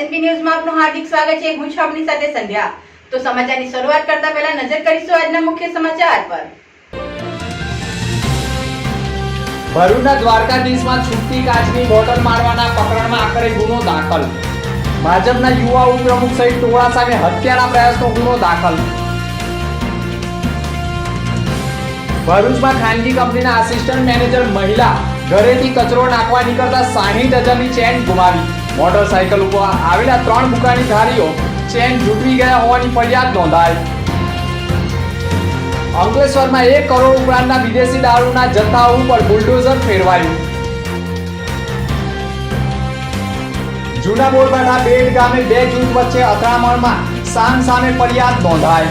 SNP ન્યૂઝમાં આપનું હાર્દિક સ્વાગત છે. હું છું આપની સાથે સંધ્યા. તો સમાચારની શરૂઆત કરતા પહેલા નજર કરીશું આજના મુખ્ય સમાચાર પર. ભરૂચના દ્વારકાધીશમાં છૂટતી કાચની બોટલ મારવાના પ્રકરણમાં આખરે ગુનો દાખલ. ભાજપના યુવા ઉપપ્રમુખ સહિત ટોળા સામે હત્યાના પ્રયાસનો ગુનો દાખલ. ભરૂચમાં ખાનગી કંપનીના આસિસ્ટન્ટ મેનેજર મહિલા ઘરેથી કચરો નાખવા નીકળતા સાહીઠ હજારની ચેન ગુમાવી. મોટરસાયકલ ઉપર આવેલા ત્રણ દુકાનીધારીઓ ચેન જૂટવી ગયા હોવાની ફરિયાદ નોંધાઈ. અંકલેશ્વરમાં એક કરોડ ઉપરાંતના વિદેશી દારૂના જથ્થા ઉપર બુલડોઝર ફેરવાયું. જૂના બોરબાના બેડ ગામે બે જૂથ વચ્ચે અથડામણમાં સામ સામે ફરિયાદ નોંધાઈ.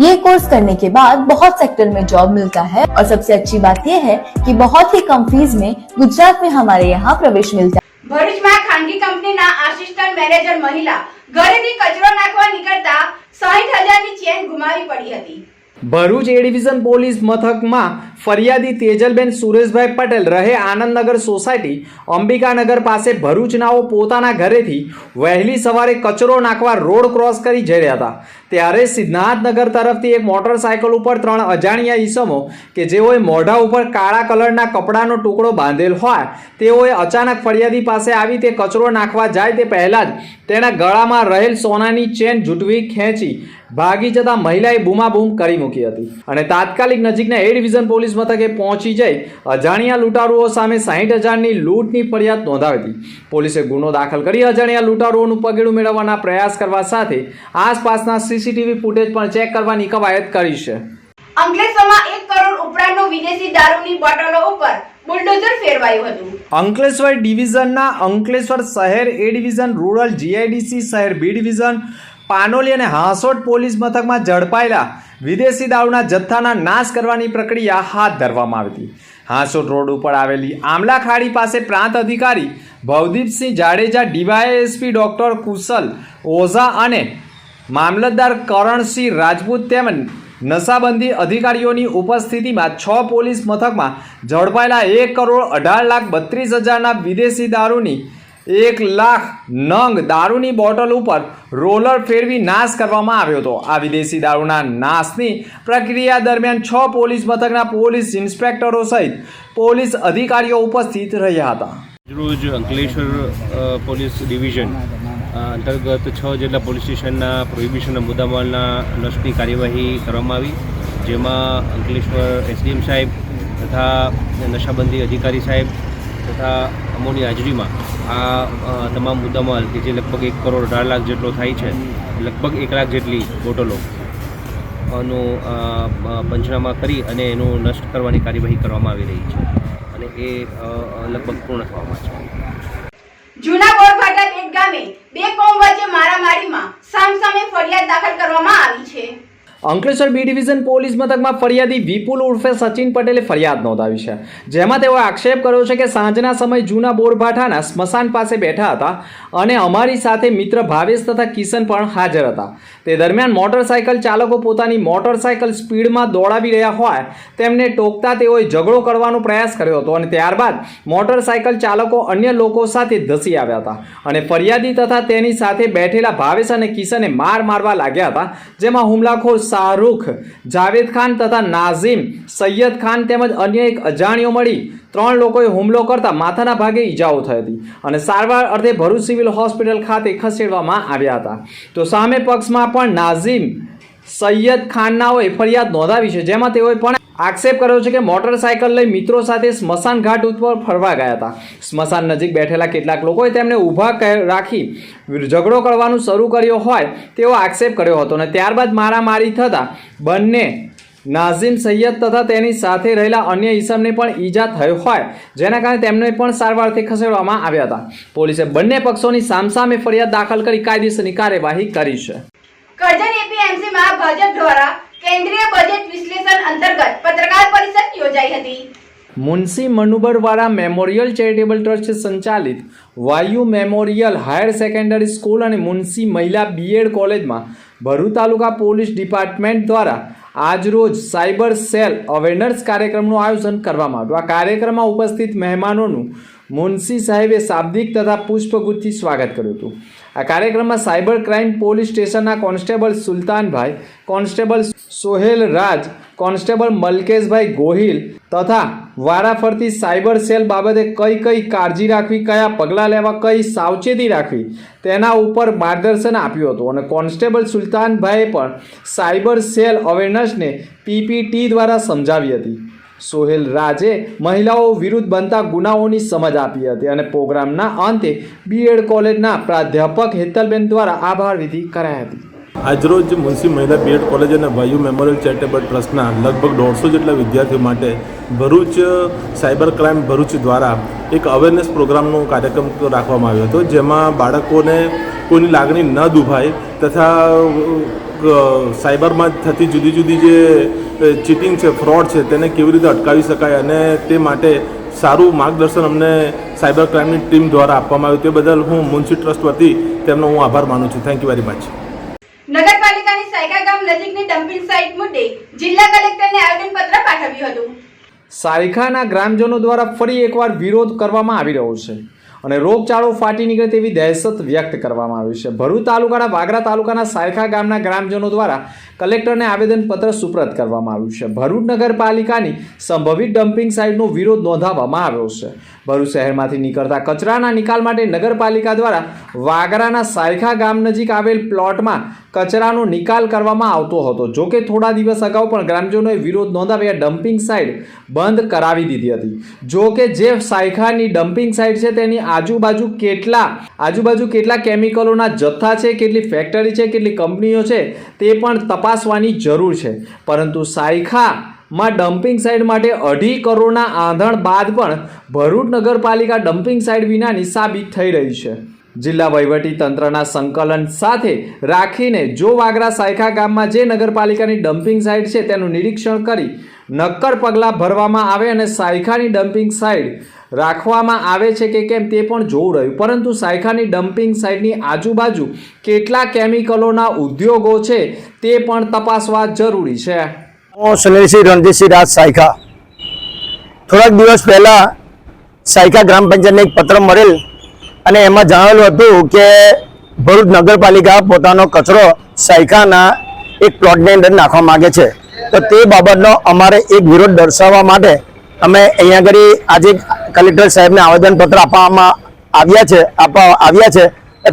ये कोर्स करने के बाद बहुत सेक्टर में जॉब मिलता है और सबसे अच्छी बात यह है कि बहुत ही कम फीस में गुजरात में हमारे यहाँ प्रवेश मिलता है ભરૂચમાં ખાનગી કંપનીના આસિસ્ટન્ટ મેનેજર મહિલા ઘરેથી કચરો નાખવા નીકળતા સાહીઠ હજારની ચેન ગુમાવી પડી હતી ભરૂચ એ ડિવિઝન પોલીસ મથકમાં ફરિયાદી તેજલબેન સુરેશભાઈ પટેલ રહે આનંદનગર સોસાયટી અંબિકાનગર પાસે ભરૂચનાઓ પોતાના ઘરેથી વહેલી સવારે કચરો નાખવા રોડ ક્રોસ કરી જઈ રહ્યા હતા ત્યારે સિદ્ધાર્થનગર તરફથી એક મોટરસાયકલ ઉપર ત્રણ અજાણ્યા ઈસમો કે જેઓએ મોઢા ઉપર કાળા કલરના કપડાનો ટુકડો બાંધેલ હોય, તેઓએ અચાનક ફરિયાદી પાસે આવી તે કચરો નાખવા જાય તે પહેલાં જ તેના ગળામાં રહેલ સોનાની ચેન જૂટવી ખેંચી ભાગી જતા મહિલાએ બૂમાબૂમ કરી મૂકી હતી. અને તાત્કાલિક નજીકના એ ડિવિઝન પોલીસ મથકે પહોંચી જઈ અજાણ્યા લૂંટારુઓ સામે સાહીઠ હજારની લૂંટની ફરિયાદ નોંધાવી હતી. પોલીસે ગુનો દાખલ કરી અજાણ્યા લૂંટારુઓનું પગેડું મેળવવાના પ્રયાસ કરવા સાથે આસપાસના સીસીટીવી ફૂટેજ પણ ચેક કરવાની કવાયત કરી છે. અંકલેશ્વરમાં એક કરોડ ઉપરાંતનો વિદેશી દારૂની બોટલો ઉપર બુલડોઝર ફેરવાયું હતું. અંકલેશ્વર ડિવિઝનના અંકલેશ્વર શહેર એ ડિવિઝન રૂરલ જીઆઈડીસી શહેર બી ડિવિઝન પાનોલી અને હાંસોટ પોલીસ મથકમાં ઝડપાયેલા વિદેશી દારૂના જથ્થાના નાશ કરવાની પ્રક્રિયા હાથ ધરવામાં આવી હતી. હાંસોટ રોડ ઉપર આવેલી આમલા ખાડી પાસે પ્રાંત અધિકારી ભવદીપસિંહ જાડેજા ડીવાયએસપી ડોક્ટર કુશલ ઓઝા અને મામલતદાર કરણસિંહ રાજપૂત તેમજ નશાબંધી અધિકારીઓની ઉપસ્થિતિમાં છ પોલીસ મથકમાં ઝડપાયેલા એક કરોડ અઢાર લાખ બત્રીસ હજારના વિદેશી દારૂની એક લાખ નંગ દારૂની બોટલ ઉપર રોલર ફેરવી નાશ કરવામાં આવ્યો હતો. આ વિદેશી દારૂના નાશની પ્રક્રિયા દરમિયાન છ પોલીસ મથકના પોલીસ ઇન્સ્પેક્ટરો સહિત પોલીસ અધિકારીઓ ઉપસ્થિત રહ્યા હતા. રોજ અંકલેશ્વર પોલીસ ડિવિઝન અંતર્ગત છ જેટલા પોલીસ સ્ટેશનના પ્રોહિબિશનના મુદ્દામાલના નષ્ટની કાર્યવાહી કરવામાં આવી, જેમાં અંકલેશ્વર એસડીએમ સાહેબ તથા નશાબંધી અધિકારી સાહેબ તથા અમોની હાજરીમાં આ તમામ મુદ્દામાલ કે જે લગભગ એક કરોડ અઢાર લાખ જેટલો થાય છે, લગભગ એક લાખ જેટલી બોટલો નું પંચનામા કરી અને એનું નષ્ટ કરવાની કાર્યવાહી કરવામાં આવી રહી છે અને એ લગભગ પૂર્ણ થવામાં છે. જૂના ગામે બે કોમ વચ્ચે મારામારીમાં સામસામે ફરિયાદ દાખલ કરવામાં આવી છે. અંકલેશ્વર બી ડિવિઝન પોલીસ મથકમાં ફરિયાદી વિપુલ ઉર્ફે સચિન પટેલે ફરિયાદ નોંધાવી છે. જેમાં તેઓએ આક્ષેપ કર્યો છે કે સાંજના સમય જૂના બોરભાઠાના સ્મશાન પાસે બેઠા હતા અને અમારી સાથે મિત્ર ભાવેશ તથા કિશન પણ હાજર હતા. તે દરમિયાન મોટરસાયકલ ચાલકો પોતાની મોટરસાયકલ સ્પીડમાં દોડાવી રહ્યા હોય તેમને ટોકતા તેઓએ ઝઘડો કરવાનો પ્રયાસ કર્યો હતો અને ત્યારબાદ મોટરસાયકલ ચાલકો અન્ય લોકો સાથે ધસી આવ્યા હતા અને ફરિયાદી તથા તેની સાથે બેઠેલા ભાવેશ અને કિશને માર મારવા લાગ્યા હતા, જેમાં હુમલાખોર શાહરૂખ, જાવેદ ખાન તથા નાઝીમ, સૈયદ ખાન તેમજ અન્ય એક અજાણ્યો મળી ત્રણ લોકોએ હુમલો કરતા માથાના ભાગે ઈજાઓ થઈ હતી અને સારવાર અર્થે ભરૂચ સિવિલ હોસ્પિટલ ખાતે ખસેડવામાં આવ્યા હતા. તો સામે પક્ષમાં પણ નાઝીમ, સૈયદ ખાનનાઓએ ફરિયાદ નોંધાવી છે, જેમાં તેઓએ પણ આક્ષેપ કર્યો છે કે મોટરસાયકલ લઈ મિત્રો સાથે સ્મશાન ઘાટ ઉપર ફરવા ગયા હતા. સ્મશાન નજીક બેઠેલા કેટલાક લોકોએ તેમને ઊભા રાખી ઝઘડો કરવાનું શરૂ કર્યો હોય તેવો આક્ષેપ કર્યો હતો અને ત્યારબાદ મારામારી થતાં બંને નાઝીમ સૈયદ તથા તેની સાથે રહેલા અન્ય ઈસમને પણ ઈજા થઈ હોય, જેના કારણે તેમને પણ સારવારથી ખસેડવામાં આવ્યા હતા. પોલીસે બંને પક્ષોની સામસામે ફરિયાદ દાખલ કરી કાયદેસરની કાર્યવાહી કરી છે. કરજણ એપીએમસીમાં ભાજપ દ્વારા કેન્દ્રીય બજેટ વિશ્લેષણ અંતર્ગત પત્રકાર પરિષદ યોજાઈ હતી. Munshi Manubarwala memorial charitable trust સંચાલિત Vayu memorial higher secondary school અને મુનસી મહિલા બીએડ કોલેજમાં ભરૂચ તાલુકા પોલીસ ડિપાર્ટમેન્ટ દ્વારા આજરોજ સાયબર સેલ અવેરનેસ કાર્યક્રમનું આયોજન કરવામાં આવ્યું. આ કાર્યક્રમમાં ઉપસ્થિત મહેમાનોનું મુનસી સાહેબે શાબ્દિક તથા પુષ્પગુથથી સ્વાગત કર્યું હતું. આ કાર્યક્રમમાં સાયબર ક્રાઇમ પોલીસ સ્ટેશનના constable Sultanbhai, constable Sohel Raj, constable Malkeshbhai Gohil તથા વારાફરતી સાયબર સેલ બાબતે કઈ કઈ કાળજી રાખવી, કયા પગલાં લેવા, કઈ સાવચેતી રાખવી તેના ઉપર માર્ગદર્શન આપ્યું હતું. અને કોન્સ્ટેબલ સુલતાનભાઈએ પણ સાયબર સેલ અવેરનેસને પીપીટી દ્વારા સમજાવી હતી. સોહેલ રાજે મહિલાઓ વિરુદ્ધ બનતા ગુનાઓની સમજ આપી હતી અને પ્રોગ્રામના અંતે બીએડ કોલેજના પ્રાધ્યાપક હેતલબેન દ્વારા આભાર વિધિ કરાઈ હતી. આજરોજ મુનસી મહિલા બીએડ કોલેજ અને વાયુ મેમોરિયલ ચેરિટેબલ ટ્રસ્ટના લગભગ દોઢસો જેટલા વિદ્યાર્થીઓ માટે ભરૂચ, સાયબર ક્રાઇમ ભરૂચ દ્વારા એક અવેરનેસ પ્રોગ્રામનો કાર્યક્રમ રાખવામાં આવ્યો હતો, જેમાં બાળકોને કોઈની લાગણી ન દુભાય તથા સાયબરમાં થતી જુદી જુદી જે ચીટિંગ છે ફ્રોડ છે તેને કેવી રીતે અટકાવી શકાય અને તે માટે સારું માર્ગદર્શન અમને સાયબર ક્રાઇમની ટીમ દ્વારા આપવામાં આવ્યું. તે બદલ હું મુનસી ટ્રસ્ટ વતી તેમનો હું આભાર માનું છું. થેન્ક યુ વેરી મચ નગરપાલિકાની સાયકા ગામ નજીકની ડમ્પિંગ સાઇટ મુદ્દે જિલ્લા કલેક્ટરને આવેદનપત્ર પાઠવ્યું હતું. સાયખાના ગ્રામજનો દ્વારા ફરી એકવાર વિરોધ કરવામાં આવી રહ્યો છે. અને રોગચાળો ફાટી નીકળે તેવી દહેશત વ્યક્ત કરવામાં આવી છે. ભરૂચ તાલુકાના વાગરા તાલુકાના સાયખા ગામના ગ્રામજનો દ્વારા કલેક્ટરને આવેદનપત્ર સુપ્રત કરવામાં આવ્યું છે. ભરૂચ નગરપાલિકાની સંભવિત ડમ્પિંગ સાઇટનો વિરોધ નોંધાવવામાં આવ્યો છે. ભરૂચ શહેરમાંથી નીકળતા કચરાના નિકાલ માટે નગરપાલિકા દ્વારા વાગરાના સાયખા ગામ નજીક આવેલ પ્લોટમાં કચરાનો નિકાલ કરવામાં આવતો હતો. જો કે થોડા દિવસ અગાઉ પણ ગ્રામજનોએ વિરોધ નોંધાવી ડમ્પિંગ સાઇટ બંધ કરાવી દીધી હતી. જો કે જે સાયખાની ડમ્પિંગ સાઇટ છે તેની આજુબાજુ કેટલા આજુબાજુ કેટલા કેમિકલોના જથ્થા છે, કેટલી ફેક્ટરી છે, કેટલી કંપનીઓ છે, તે પણ તપાસવાની જરૂર છે. પરંતુ સાયખા માં ડમ્પિંગ સાઇટ માટે અઢી કરોડના આંધણ બાદ પણ ભરૂચ નગરપાલિકા ડમ્પિંગ સાઇટ વિનાની સાબિત થઈ રહી છે. જિલ્લા તંત્રના સંકલન સાથે રાખીને જો વાગરા સાયખા ગામમાં જે નગરપાલિકાની ડમ્પિંગ સાઇટ છે, તેનું નિરીક્ષણ કરી નક્કર પગલાં ભરવામાં આવે અને સાયખાની ડમ્પિંગ સાઇટ રાખવામાં આવે છે કે કેમ તે પણ જોવું રહ્યું. પરંતુ સાયખાની ડમ્પિંગ સાઇટની આજુબાજુ કેટલા કેમિકલોના ઉદ્યોગો છે તે પણ તપાસવા જરૂરી છે. હું સુનિલસિંહ રણજીતસિંહ રાજ સાયખા. થોડાક દિવસ પહેલા સાયકા ગ્રામ પંચાયતને એક પત્ર મળેલ અને એમાં જણાવેલું હતું કે ભરૂચ નગરપાલિકા પોતાનો કચરો સાયખાના એક પ્લોટની અંદર નાખવા માગે છે. તો તે બાબતનો અમારે એક વિરોધ દર્શાવવા માટે અમે અહીંયા આગળ આજે કલેક્ટર સાહેબને આવેદનપત્ર આપવામાં આવ્યા છે, આપવા આવ્યા છે.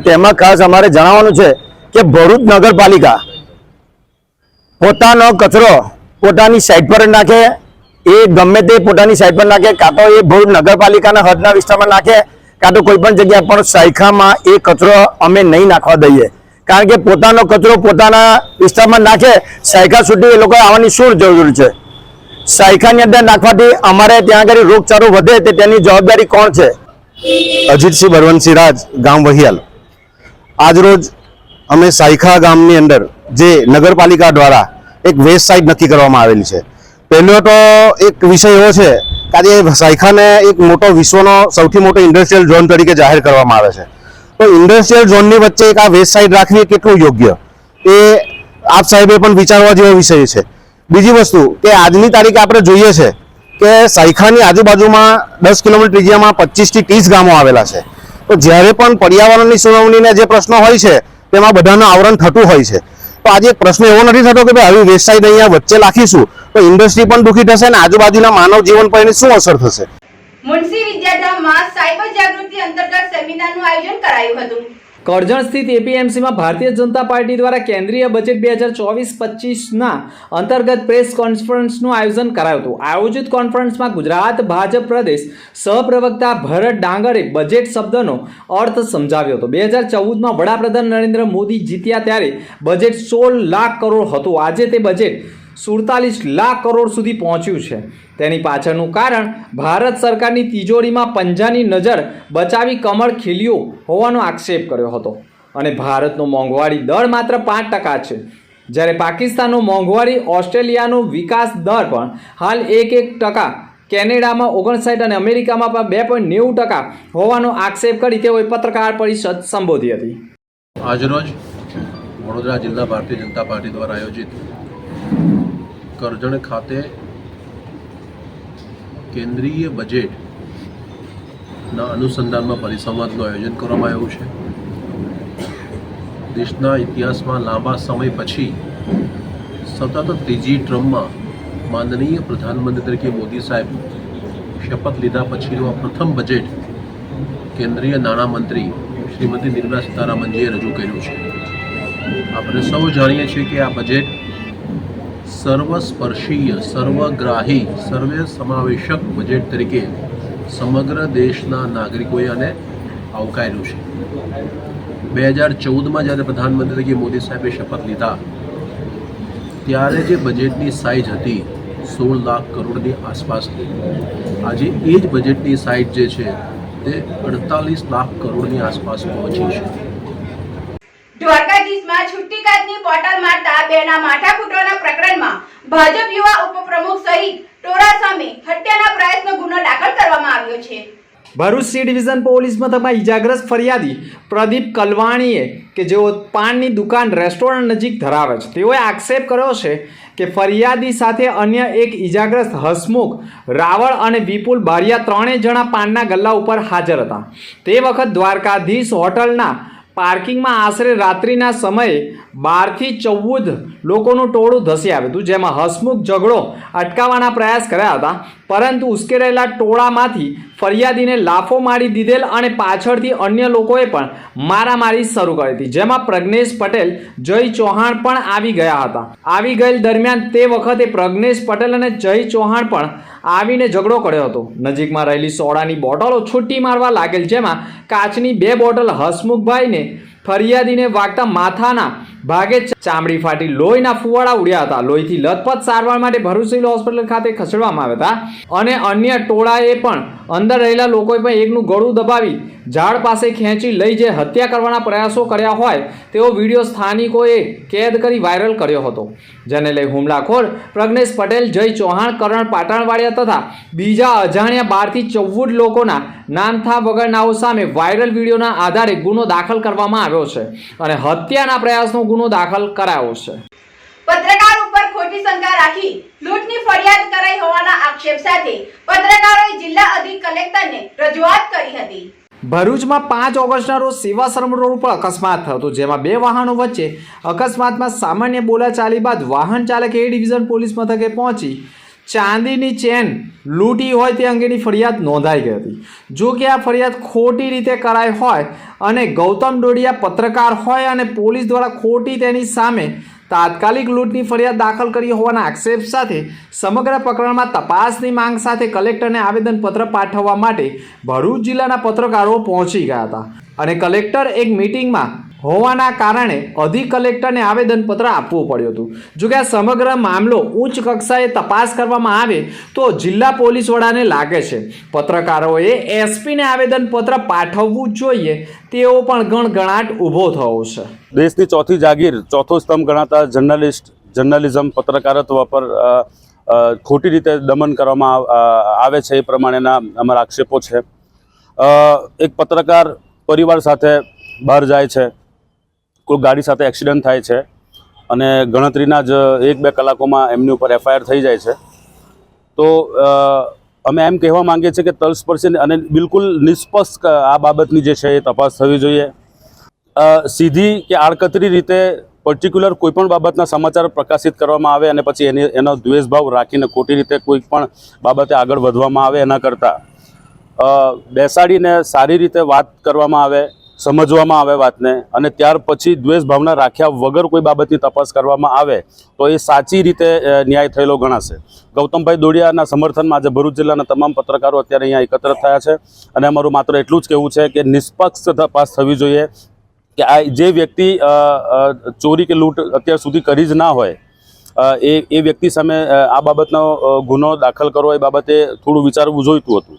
તેમાં ખાસ અમારે જણાવવાનું છે કે ભરૂચ નગરપાલિકા પોતાનો કચરો પોતાની સાઈડ પર નાખે, એ ગમે તે પોતાની સાઈડ પર નાખે, કાં તો એ ભરૂચ નગરપાલિકાના હદના વિસ્તારમાં નાખે, કાં તો કોઈ પણ જગ્યાએ પણ સાયખામાં એ કચરો અમે નહીં નાખવા દઈએ. કારણ કે પોતાનો કચરો પોતાના વિસ્તારમાં નાખે સાયખા સુધી એ લોકો આવવાની શું જરૂર છે? સાયખાની અંદર નાખવાથી અમારે ત્યાં આગળ રોગચાળો વધે તે તેની જવાબદારી કોણ છે? અજીતસિંહ બળવંતસિંહ રાજ, ગામ વહિયાલ. આજરોજ અમે સાયખા ગામની અંદર જે નગરપાલિકા દ્વારા એક વેસ્ટ સાઇટ નક્કી કરવામાં આવેલી છે. પહેલો તો એક વિષય એવો છે કે આજે સાયખાને એક મોટો વિશ્વનો સૌથી મોટો ઇન્ડસ્ટ્રીયલ ઝોન તરીકે જાહેર કરવામાં આવે છે. તો ઇન્ડસ્ટ્રીયલ ઝોનની વચ્ચે એક આ વેસ્ટ સાઇટ રાખવી કેટલું યોગ્ય? એ આપ સાહેબે પણ વિચારવા જેવો વિષય છે. બીજી વસ્તુ કે આજની તારીખે આપણે જોઈએ છે કે સાયખાની આજુબાજુમાં દસ કિલોમીટર ત્રિજ્યામાં પચીસથી ત્રીસ ગામો આવેલા છે. તો જ્યારે પણ પર્યાવરણની સુનાવણીના જે પ્રશ્નો હોય છે, તેમાં બધાનું આવરણ થતું હોય છે. તો આજે એક પ્રશ્ન એવો નથી થતો કે ભાઈ આવી વેબસાઇટ અહીંયા વચ્ચે રાખીશું તો ઇન્ડસ્ટ્રી પણ દુઃખી થશે અને આજુબાજુના માનવ જીવન પર એની શું અસર થશે? મુનસી વિદ્યાધામમાં સાયબર જાગૃતિ અંતર્ગત સેમિનારનું આયોજન કરાયું હતું. કરજણ સ્થિત એપીએમસીમાં ભારતીય જનતા પાર્ટી દ્વારા કેન્દ્રીય બજેટ બે હજાર ચોવીસ પચીસના અંતર્ગત પ્રેસ કોન્ફરન્સનું આયોજન કરાયું હતું. આયોજિત કોન્ફરન્સમાં ગુજરાત, ભાજપ પ્રદેશ, સહપ્રવક્તા ભરત ડાંગરે બજેટ શબ્દનો અર્થ સમજાવ્યો હતો. બે હજાર ચૌદમાં વડાપ્રધાન નરેન્દ્ર મોદી જીત્યા ત્યારે બજેટ સોળ લાખ કરોડ હતું. આજે તે બજેટ સુડતાલીસ લાખ કરોડ સુધી પહોંચ્યું છે. તેની પાછળનું કારણ, ભારત સરકારની તિજોરીમાં પંજાની નજર બચાવી કમળ ખીલ્યું હોવાનો આક્ષેપ કર્યો હતો. અને ભારતનો મોંઘવારી દર માત્ર પાંચ ટકા છે. જ્યારે પાકિસ્તાનનો મોંઘવારી ઓસ્ટ્રેલિયાનો વિકાસ દર પણ હાલ એક એક ટકા, કેનેડામાં ઓગણસાઠ અને અમેરિકામાં પણ બે પોઈન્ટ નેવું ટકા હોવાનો આક્ષેપ કરી તેઓએ પત્રકાર પરિષદ સંબોધી હતી. આજરોજ વડોદરા જિલ્લા ભારતીય જનતા પાર્ટી દ્વારા આયોજિત કરજણ ખાતે કેન્દ્રીય બજેટના અનુસંધાનમાં પરિસંવાદનું આયોજન કરવામાં આવ્યું છે. દેશના ઇતિહાસમાં લાંબા સમય પછી સતત ત્રીજી ટ્રમમાં માનનીય પ્રધાનમંત્રી તરીકે મોદી સાહેબ શપથ લીધા પછીનું આ પ્રથમ બજેટ કેન્દ્રીય નાણામંત્રી શ્રીમતી નિર્મલા સીતારામનજીએ રજૂ કર્યું છે. આપણે સૌ જાણીએ છીએ કે આ બજેટ સર્વસ્પર્શીય, સર્વગ્રાહી સર્વે સમાવેશક બજેટ તરીકે સમગ્ર દેશના નાગરિકોએ આને આવકાર્યું છે. બે હજાર ચૌદમાં જ્યારે પ્રધાનમંત્રી તરીકે મોદી સાહેબે શપથ લીધા, ત્યારે જે બજેટની સાઇઝ હતી, સોળ લાખ કરોડની આસપાસની, આજે એ જ બજેટની સાઇઝ જે છે, તે અડતાલીસ લાખ કરોડની આસપાસ પહોંચી છે. દ્વારકાધીશમાં બોટલ મારતા બેના માથાકૂટોના પ્રકરણમાં ભાજપ યુવા ઉપપ્રમુખ સહિત ટોરા સામે હત્યાના પ્રયાસનો ગુનો દાખલ કરવામાં આવ્યો છે. ભરૂચ સી ડિવિઝન પોલીસ મથકમાં ઇજાગ્રસ્ત ફરિયાદી પ્રદીપ કલવાણીએ કે જેઓ પાનની દુકાન રેસ્ટોરન્ટ નજીક ધરાવે છે, તેઓએ આક્ષેપ કર્યો છે કે ફરિયાદી સાથે અન્ય એક ઇજાગ્રસ્ત હસમુખ, રાવળ અને વિપુલ બારિયા ત્રણેય જણા પાનના ગલ્લા ઉપર હાજર હતા. તે વખત દ્વારકાધીશ હોટલના પાર્કિંગમાં આશરે રાત્રિના સમયે બારથી ચૌદ લોકોનું ટોળું ધસી આવ્યું હતું, જેમાં હસમુખ ઝઘડો અટકાવવાના પ્રયાસ કર્યા હતા, પરંતુ ઉશ્કેરાયેલા ટોળામાંથી ફરિયાદીને લાફો મારી દીધેલ અને પાછળથી અન્ય લોકોએ પણ મારામારી શરૂ કરી હતી, જેમાં પ્રજ્ઞેશ પટેલ, જય ચૌહાણ પણ આવી ગયા હતા. આવી ગયેલ દરમિયાન તે વખતે પ્રજ્ઞેશ પટેલ અને જય ચૌહાણ પણ આવીને ઝઘડો કર્યો હતો. નજીકમાં રહેલી સોડાની બોટલો છૂટી મારવા લાગેલ, જેમાં કાચની બે બોટલ હસમુખભાઈને ફરિયાદીને વાગતા માથાના ભાગે ચામડી ફાટી લોહીના ફુવાડા ઉડ્યા હતા. લોહીથી લથપથ સારવાર માટે ભરૂચ સિવિલ હોસ્પિટલ ખાતે ખસેડવામાં આવ્યા હતા અને અન્ય ટોળાએ પણ અંદર રહેલા લોકોએ પણ એકનું ગળું દબાવી ઝાડ પાસે ખેંચી લઈ જે હત્યા કરવાના પ્રયાસો કર્યા હોય તેવો વીડિયો સ્થાનિકોએ કેદ કરી વાયરલ કર્યો હતો. જેને લઈ હુમલાખોર પ્રજ્ઞેશ પટેલ, જય ચૌહાણ, કરણ પાટણવાડિયા તથા બીજા અજાણ્યા બારથી ચૌદ લોકોના નામથા વગરનાઓ સામે વાયરલ વિડીયોના આધારે ગુનો દાખલ કરવામાં આવ્યો છે. અને હત્યાના પ્રયાસનો ગુનો દાખલ કરાયો છે. પત્રકાર ઉપર ખોટી શંકા રાખી લૂંટની ફરિયાદ કરાઈ હોવાના આક્ષેપ સાથે પત્રકારોએ જિલ્લા અધિક કલેક્ટરને રજૂઆત કરી હતી. ભરૂચમાં પાંચ ઓગસ્ટના રોજ સેવાશ્રમ રોડ ઉપર અકસ્માત થયો હતો જેમાં બે વાહનો વચ્ચે અકસ્માતમાં સામાન્ય બોલાચાલી બાદ વાહન ચાલક એ ડિવિઝન પોલીસ મથકે પહોંચી ચાંદીની ચેન લૂંટી હોય તે અંગેની ફરિયાદ નોંધાઈ ગઈ હતી. જો કે આ ફરિયાદ ખોટી રીતે કરાઈ હોય અને ગૌતમ ડોડિયા પત્રકાર હોય અને પોલીસ દ્વારા ખોટી તેની સામે તાત્કાલિક લૂંટની ફરિયાદ દાખલ કરી હોવાના આક્ષેપ સાથે સમગ્ર પ્રકરણમાં તપાસની માંગ સાથે કલેક્ટરને આવેદનપત્ર પાઠવવા માટે ભરૂચ જિલ્લાના પત્રકારો પહોંચી ગયા હતા. અને કલેક્ટર એક મિટિંગમાં હોવાના કારણે અધિક કલેક્ટરને આવેદનપત્ર આપવું પડ્યું હતું. જોકે આ સમગ્ર મામલો ઉચ્ચ કક્ષાએ તપાસ કરવામાં આવે તો જિલ્લા પોલીસ વડાને લાગે છે. પત્રકારોએ એસપીને આવેદનપત્ર પાઠવવું જોઈએ તેવો પણ ગણગણાટ ઊભો થયો છે. દેશની ચોથી જાગીર, ચોથો સ્તંભ ગણાતા જર્નલિસ્ટ, જર્નલિઝમ પત્રકારત્વ પર ખોટી રીતે દમન કરવામાં આવે છે એ પ્રમાણેના અમારા આક્ષેપો છે. એક પત્રકાર પરિવાર સાથે બહાર જાય છે. કોઈ ગાડી સાથે એક્સિડન્ટ થાય છે અને ગણતરીના જ એક બે કલાકોમાં એમની ઉપર એફઆઈઆર થઈ જાય છે. તો અમે એમ કહેવા માંગીએ છીએ કે તલસ્પર્શી અને બિલકુલ નિષ્પક્ષ આ બાબતની જે છે એ તપાસ થવી જોઈએ. સીધી કે આડકતરી રીતે પર્ટિક્યુલર કોઈપણ બાબતના સમાચાર પ્રકાશિત કરવામાં આવે અને પછી એની, એનો દ્વેષભાવ રાખીને ખોટી રીતે કોઈ પણ બાબતે આગળ વધવામાં આવે એના કરતાં. બેસાડીને સારી રીતે વાત કરવામાં આવે સમજવામાં આવે વાતને અને ત્યાર પછી દ્વેષ ભાવના રાખ્યા વગર કોઈ બાબતની તપાસ કરવામાં આવે, તો એ સાચી રીતે ન્યાય થયેલો ગણાશે. ગૌતમભાઈ દોડિયાના સમર્થનમાં આજે ભરૂચ જિલ્લાના તમામ પત્રકારો અત્યારે અહીંયા એકત્ર થયા છે અને અમારું માત્ર એટલું જ કહેવું છે કે નિષ્પક્ષ તપાસ થવી જોઈએ કે આ જે વ્યક્તિ ચોરી કે લૂંટ અત્યાર સુધી કરી જ ના હોય એ એ વ્યક્તિ સામે આ બાબતનો ગુનો દાખલ કરવો એ બાબતે થોડું વિચારવું જોઈતું હતું.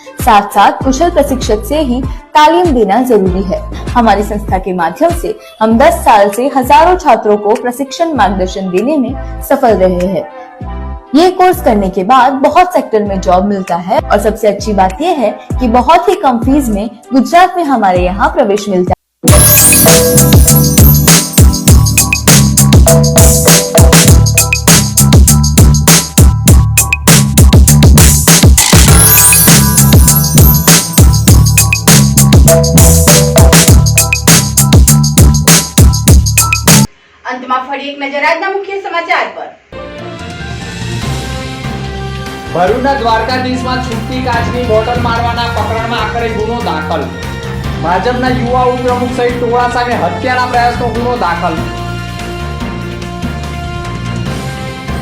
साथ साथ कुशल प्रशिक्षक से ही तालीम देना ज़रूरी है। हमारी संस्था के माध्यम से हम 10 साल से हज़ारों छात्रों को प्रशिक्षण मार्गदर्शन देने में सफल रहे हैं। ये कोर्स करने के बाद बहुत सेक्टर में जॉब मिलता है और सबसे अच्छी बात यह है कि बहुत ही कम फ़ीस में गुजरात में हमारे यहाँ प्रवेश मिलता है। ભરૂચના દ્વારકાધીશમાં છૂટતી કાચની બોટલ મારવાના પ્રકરણમાં આખરે ગુનો દાખલ. ભાજપના યુવા ઉપપ્રમુખ સહિત ટોળા સામે હત્યાના પ્રયાસનો ગુનો દાખલ.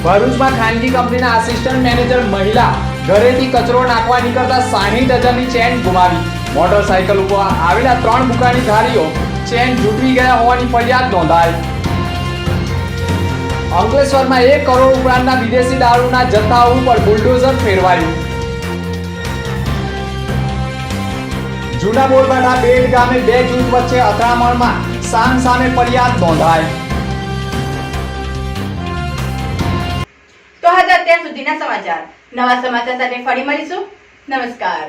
ભરૂચમાં ખાનગી કંપનીના આસિસ્ટન્ટ મેનેજર મહિલા ઘરેથી કચરો નાખવા નીકળતા સાહીઠ હજારની ચેન ગુમાવી. મોટરસાયકલ ઉપર આવેલા ત્રણ બુકાની ધારીઓ ચેન જૂટવી ગયા હોવાની ફરિયાદ નોંધાઈ. અંકલેશ્વરમાં એક કરોડ ઉપરાંતના વિદેશી દારૂના જથ્થા ઉપર બુલડોઝર ફેરવાયું. જૂના બોરબાના બેડ ગામે બે જૂથ વચ્ચે અથડામણમાં સામ સામે ફરિયાદ નોંધાઈ. તો હતા અત્યાર સુધીના સમાચાર. નવા સમાચાર સાથે ફરી મળીશું. નમસ્કાર.